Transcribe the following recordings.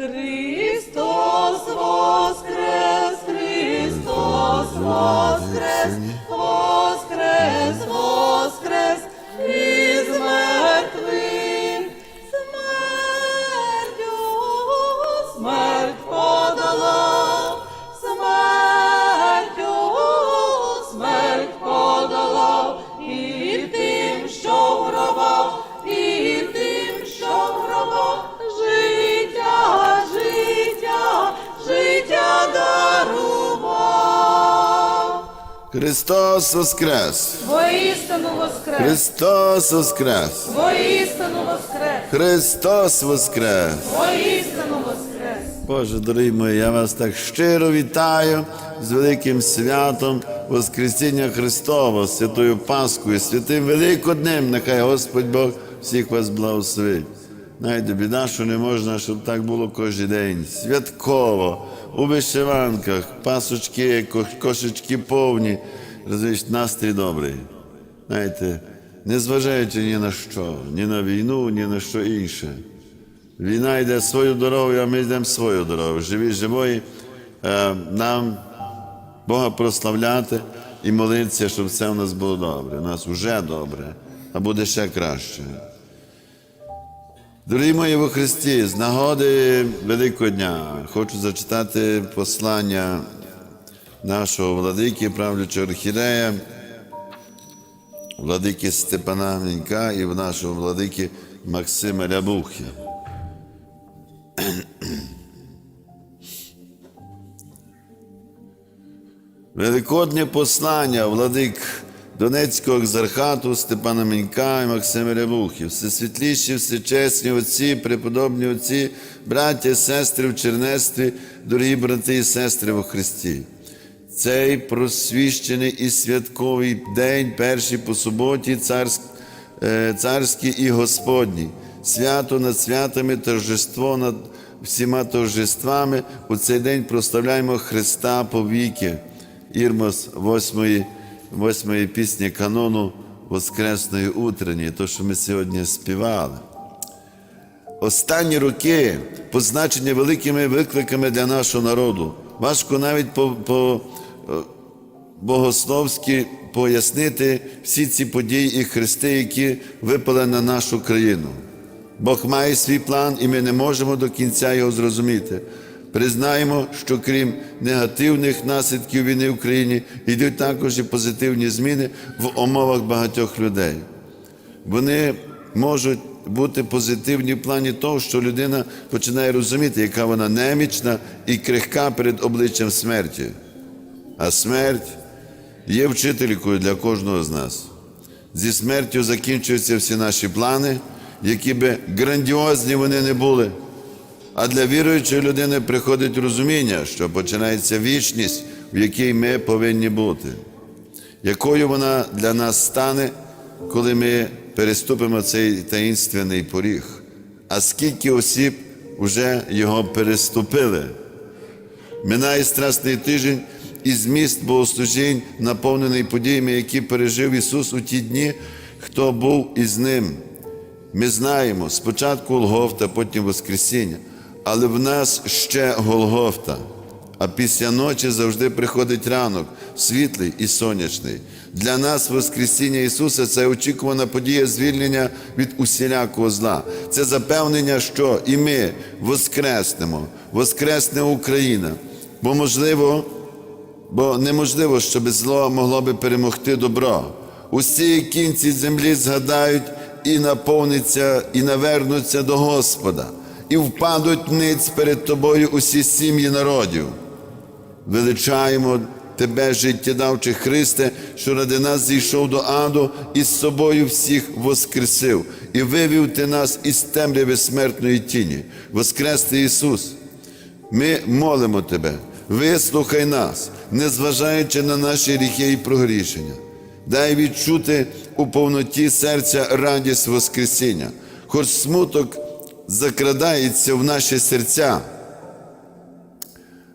Христос Христос Воскрес! Воістину воскрес, Христос Воскрес! воістину воскрес, Христос Воскрес! воістину воскрес. Боже, дорогі мої, я вас так щиро вітаю з великим святом Воскресіння Христова, Святою Паскою, святим Великоднем. Нехай Господь Бог всіх вас благословить. Знаєте, біда, що не можна, щоб так було кожен день. Святково, у вишиванках, пасочки, кошечки повні. Розумієш, настрій добрий. Знаєте, незважаючи ні на що, ні на війну, ні на що інше. Війна йде свою дорогу, а ми йдемо свою дорогу. Живі, живої, е, нам Бога прославляти і молитися, щоб все у нас було добре. У нас вже добре, а буде ще краще. Дорогі мої во Христі, з нагоди Великого дня хочу зачитати послання нашого владики, правлячого архірея, владики Степана Мінька і нашого владики Максима Рябухи. Великоднє послання владик Донецького екзархату Степана Мінька і Максима Рябухи. Всесвітліші, всечесні отці, преподобні отці, браття, сестри в чернестві, дорогі брати і сестри во Христі. Цей просвіщений і святковий день, перший по суботі, царськ, е, царський і Господній, свято над святами, торжество над всіма торжествами. У цей день прославляємо Христа повіки. Ірмос восьмої, восьмої пісні канону Воскресної утренні, то, що ми сьогодні співали. Останні роки позначені великими викликами для нашого народу. Важко навіть по, по е, богословськи пояснити всі ці події і хрести, які випали на нашу країну. Бог має свій план, і ми не можемо до кінця його зрозуміти. Признаємо, що крім негативних наслідків війни в Україні, йдуть також і позитивні зміни в умовах багатьох людей. Вони можуть бути позитивні в плані того, що людина починає розуміти, яка вона немічна і крихка перед обличчям смерті. А смерть є вчителькою для кожного з нас. Зі смертю закінчуються всі наші плани, які би грандіозні вони не були. А для віруючої людини приходить розуміння, що починається вічність, в якій ми повинні бути якою вона для нас стане, коли ми переступимо цей таїнственний поріг. А скільки осіб вже його переступили? Минає страсний тиждень і зміст богослужінь, наповнений подіями, які пережив Ісус у ті дні, хто був із Ним. Ми знаємо спочатку Голгофта, потім Воскресіння, але в нас ще Голгофта. А після ночі завжди приходить ранок, світлий і сонячний. Для нас Воскресіння Ісуса це очікувана подія звільнення від усілякого зла. Це запевнення, що і ми воскреснемо, воскресне Україна. Бо можливо, бо неможливо, щоб зло могло би перемогти добро. Усі кінці землі згадають і наповниться, і навернуться до Господа, і впадуть ниць перед тобою усі сім'ї народів. Величаємо Тебе, життєдавче Христе, що ради нас зійшов до аду і з собою всіх воскресив, і вивів ти нас із темряви смертної тіні. Воскрести Ісус. Ми молимо Тебе, вислухай нас, незважаючи на наші гріхи і прогрішення. Дай відчути у повноті серця радість Воскресіння, хоч смуток закрадається в наші серця.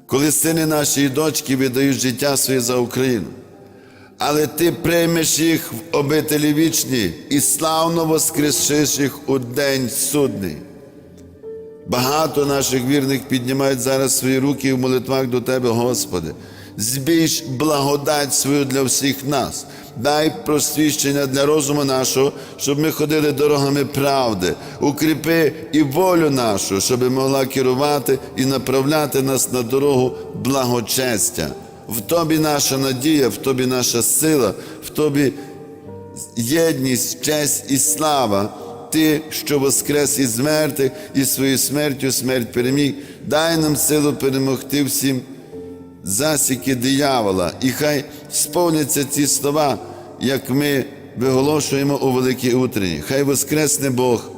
Коли сини наші і дочки віддають життя своє за Україну, але ти приймеш їх в обителі вічні і славно воскресиш їх у день судний. Багато наших вірних піднімають зараз свої руки в молитвах до Тебе, Господи. Збільш благодать свою для всіх нас. Дай просвіщення для розуму нашого, щоб ми ходили дорогами правди. Укріпи і волю нашу, щоб могла керувати і направляти нас на дорогу благочестя. В Тобі наша надія, в Тобі наша сила, в Тобі єдність, честь і слава. Ти, що воскрес із мертвих, і своєю смертю смерть переміг, дай нам силу перемогти всім засіки диявола, і хай сповняться ці слова, як ми виголошуємо у великій утренні. Хай воскресне Бог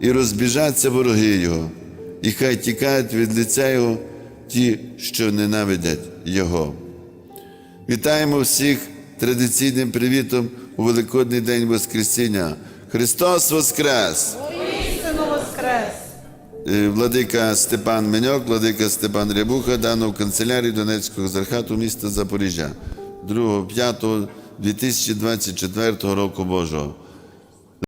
і розбіжаться вороги Його, і хай тікають від лиця Його ті, що ненавидять Його. Вітаємо всіх традиційним привітом у Великодний день Воскресіння. Христос Воскрес! Е, Владика Степан Меньок, владика Степан Рябуха, дано в канцелярії Донецького зархату міста Запоріжжя 2.5.2024 року Божого.